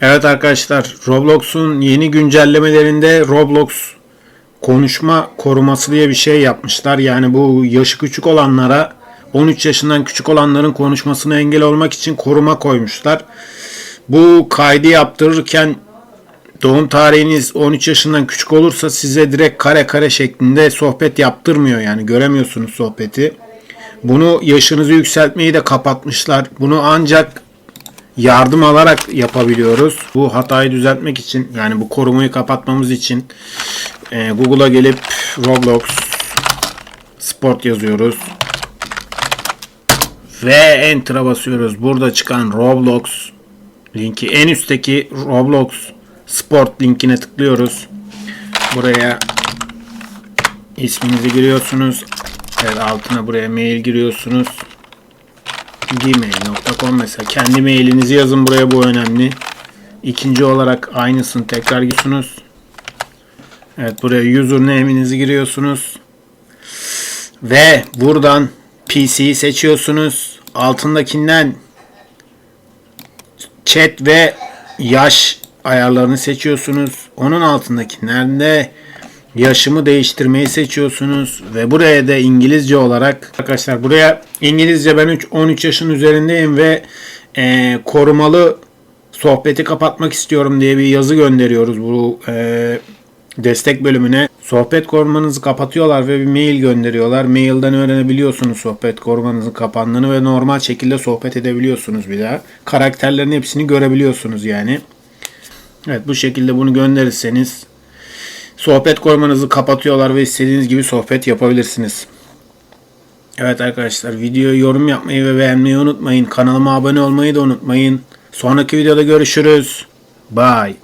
Evet arkadaşlar Roblox'un yeni güncellemelerinde Roblox konuşma koruması diye bir şey yapmışlar. Yani bu yaşı küçük olanlara 13 yaşından küçük olanların konuşmasına engel olmak için koruma koymuşlar. Bu kaydı yaptırırken doğum tarihiniz 13 yaşından küçük olursa size direkt kare kare şeklinde sohbet yaptırmıyor yani göremiyorsunuz sohbeti. Bunu yaşınızı yükseltmeyi de kapatmışlar. Bunu ancak yardım alarak yapabiliyoruz. Bu hatayı düzeltmek için yani bu korumayı kapatmamız için e, Google'a gelip Roblox Sport yazıyoruz. Ve Enter'a basıyoruz. Burada çıkan Roblox linki en üstteki Roblox Sport linkine tıklıyoruz. Buraya isminizi giriyorsunuz. Evet altına buraya mail giriyorsunuz. gmail.com mesela kendi mailinizi yazın buraya bu önemli. İkinci olarak aynısını tekrar giriyorsunuz. Evet buraya username'inizi giriyorsunuz. Ve buradan PC'yi seçiyorsunuz. Altındakinden chat ve yaş ayarlarını seçiyorsunuz. Onun altındakinden de yaşımı değiştirmeyi seçiyorsunuz ve buraya da İngilizce olarak arkadaşlar buraya İngilizce ben 3 13 yaşın üzerindeyim ve e, korumalı sohbeti kapatmak istiyorum diye bir yazı gönderiyoruz bu e, destek bölümüne. Sohbet korumanızı kapatıyorlar ve bir mail gönderiyorlar. Mailden öğrenebiliyorsunuz sohbet korumanızın kapandığını ve normal şekilde sohbet edebiliyorsunuz bir daha. Karakterlerin hepsini görebiliyorsunuz yani. Evet bu şekilde bunu gönderirseniz sohbet korumanızı kapatıyorlar ve istediğiniz gibi sohbet yapabilirsiniz. Evet arkadaşlar videoya yorum yapmayı ve beğenmeyi unutmayın. Kanalıma abone olmayı da unutmayın. Sonraki videoda görüşürüz. Bye.